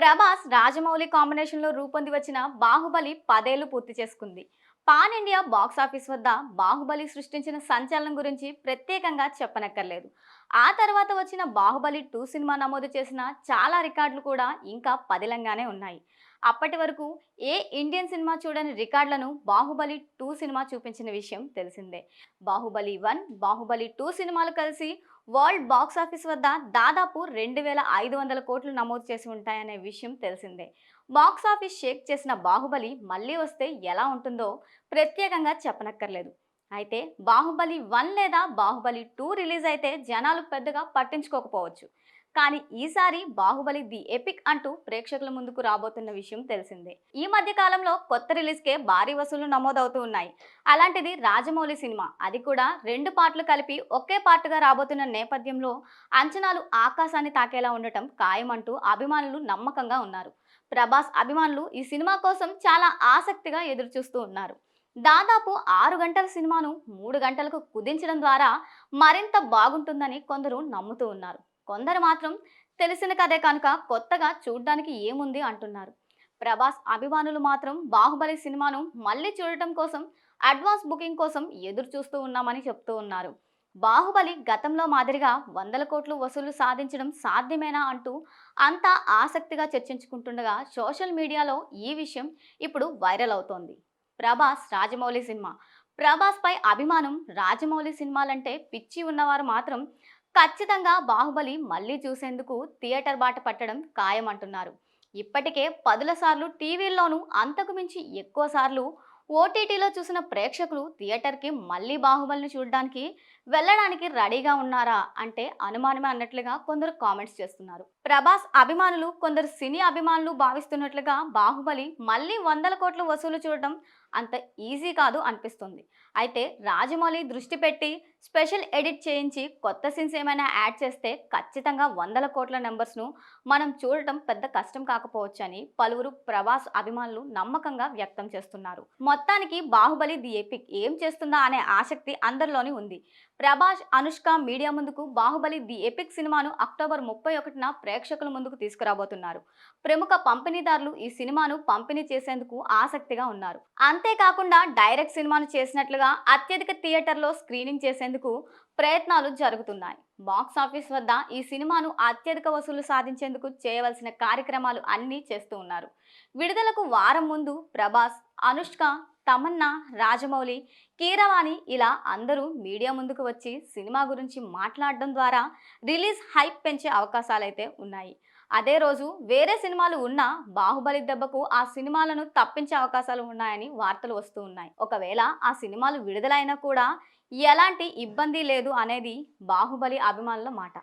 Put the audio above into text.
ప్రభాస్ రాజమౌళి కాంబినేషన్లో రూపొంది వచ్చిన బాహుబలి పదేళ్ళు పూర్తి చేసుకుంది. పాన్ ఇండియా బాక్స్ ఆఫీస్ వద్ద బాహుబలి సృష్టించిన సంచలనం గురించి ప్రత్యేకంగా చెప్పనక్కర్లేదు. ఆ తర్వాత వచ్చిన బాహుబలి టూ సినిమా నమోదు చేసిన చాలా రికార్డులు కూడా ఇంకా పదిలంగానే ఉన్నాయి. అప్పటి వరకు ఏ ఇండియన్ సినిమా చూడని రికార్డులను బాహుబలి టూ సినిమా చూపించిన విషయం తెలిసిందే. బాహుబలి వన్ బాహుబలి టూ సినిమాలు కలిసి వరల్డ్ బాక్స్ ఆఫీస్ వద్ద దాదాపు రెండు వేల ఐదు వందల కోట్లు నమోదు చేసి ఉంటాయనే విషయం తెలిసిందే. బాక్స్ ఆఫీస్ షేక్ చేసిన బాహుబలి మళ్ళీ వస్తే ఎలా ఉంటుందో ప్రత్యేకంగా చెప్పనక్కర్లేదు. అయితే బాహుబలి వన్ లేదా బాహుబలి టూ రిలీజ్ అయితే జనాలు పెద్దగా పట్టించుకోకపోవచ్చు. కానీ ఈసారి బాహుబలి ది ఎపిక్ అంటూ ప్రేక్షకుల ముందుకు రాబోతున్న విషయం తెలిసిందే. ఈ మధ్య కాలంలో కొత్త రిలీజ్కే భారీ వసూళ్ళు నమోదవుతూ ఉన్నాయి. అలాంటిది రాజమౌళి సినిమా అది కూడా రెండు పాటలు కలిపి ఒకే పాటగా రాబోతున్న నేపథ్యంలో అంచనాలు ఆకాశాన్ని తాకేలా ఉండటం ఖాయమంటూ అభిమానులు నమ్మకంగా ఉన్నారు. ప్రభాస్ అభిమానులు ఈ సినిమా కోసం చాలా ఆసక్తిగా ఎదురుచూస్తూ ఉన్నారు. దాదాపు ఆరు గంటల సినిమాను మూడు గంటలకు కుదించడం ద్వారా మరింత బాగుంటుందని కొందరు నమ్ముతూ ఉన్నారు. కొందరు మాత్రం తెలిసిన కథే కనుక కొత్తగా చూడ్డానికి ఏముంది అంటున్నారు. ప్రభాస్ అభిమానులు మాత్రం బాహుబలి సినిమాను మళ్ళీ చూడటం కోసం అడ్వాన్స్ బుకింగ్ కోసం ఎదురు చూస్తూ ఉన్నామని చెప్తూ ఉన్నారు. బాహుబలి గతంలో మాదిరిగా వందల కోట్లు వసూలు సాధించడం సాధ్యమేనా అంటూ అంతా ఆసక్తిగా చర్చించుకుంటుండగా సోషల్ మీడియాలో ఈ విషయం ఇప్పుడు వైరల్ అవుతోంది. ప్రభాస్ రాజమౌళి సినిమా. ప్రభాస్ పై అభిమానం రాజమౌళి సినిమాలంటే పిచ్చి ఉన్నవారు మాత్రం ఖచ్చితంగా బాహుబలి మళ్ళీ చూసేందుకు థియేటర్ బాట పట్టడం ఖాయమంటున్నారు. ఇప్పటికే పదుల సార్లు టీవీల్లోనూ అంతకు మించి ఎక్కువ సార్లు ఓటీటీలో చూసిన ప్రేక్షకులు థియేటర్కి మళ్ళీ బాహుబలిని చూడడానికి వెళ్ళడానికి రెడీగా ఉన్నారా అంటే అనుమానమే అన్నట్లుగా కొందరు కామెంట్స్ చేస్తున్నారు. ప్రభాస్ అభిమానులు కొందరు సినీ అభిమానులు భావిస్తున్నట్లుగా బాహుబలి మళ్ళీ వందల కోట్లు వసూలు చూడటం అంత ఈజీ కాదు అనిపిస్తుంది. అయితే రాజమౌళి దృష్టి పెట్టి స్పెషల్ ఎడిట్ చేయించి కొత్త సీన్స్ ఏమైనా యాడ్ చేస్తే ఖచ్చితంగా వందల కోట్ల నెంబర్స్ను మనం చూడటం పెద్ద కష్టం కాకపోవచ్చు అని పలువురు ప్రభాస్ అభిమానులు నమ్మకంగా వ్యక్తం చేస్తున్నారు. మొత్తానికి బాహుబలి ది ఎపిక్ ఏం చేస్తుందా అనే ఆసక్తి అందరిలోని ఉంది. ప్రభాస్ అనుష్క మీడియా ముందుకు బాహుబలి ది ఎపిక్ సినిమాను అక్టోబర్ ముప్పై ఒకటిన ప్రేక్షకుల ముందుకు తీసుకురాబోతున్నారు. ప్రముఖ పంపిణీదారులు ఈ సినిమాను పంపిణీ చేసేందుకు ఆసక్తిగా ఉన్నారు. అంతేకాకుండా డైరెక్ట్ సినిమాను చేసినట్లుగా అత్యధిక థియేటర్లో స్క్రీనింగ్ చేసేందుకు ప్రయత్నాలు జరుగుతున్నాయి. బాక్స్ ఆఫీస్ వద్ద ఈ సినిమాను అత్యధిక వసూలు సాధించేందుకు చేయవలసిన కార్యక్రమాలు అన్నీ చేస్తూ ఉన్నారు. విడుదలకు వారం ముందు ప్రభాస్ అనుష్క తమన్నా రాజమౌళి కీరవాణి ఇలా అందరూ మీడియా ముందుకు వచ్చి సినిమా గురించి మాట్లాడడం ద్వారా రిలీజ్ హైప్ పెంచే అవకాశాలైతే ఉన్నాయి. అదే రోజు వేరే సినిమాలు ఉన్నా బాహుబలి దెబ్బకు ఆ సినిమాలను తప్పించే అవకాశాలు ఉన్నాయని వార్తలు వస్తూ ఉన్నాయి. ఒకవేళ ఆ సినిమాలు విడుదలైనా కూడా ఎలాంటి ఇబ్బంది లేదు అనేది బాహుబలి అభిమానుల మాట.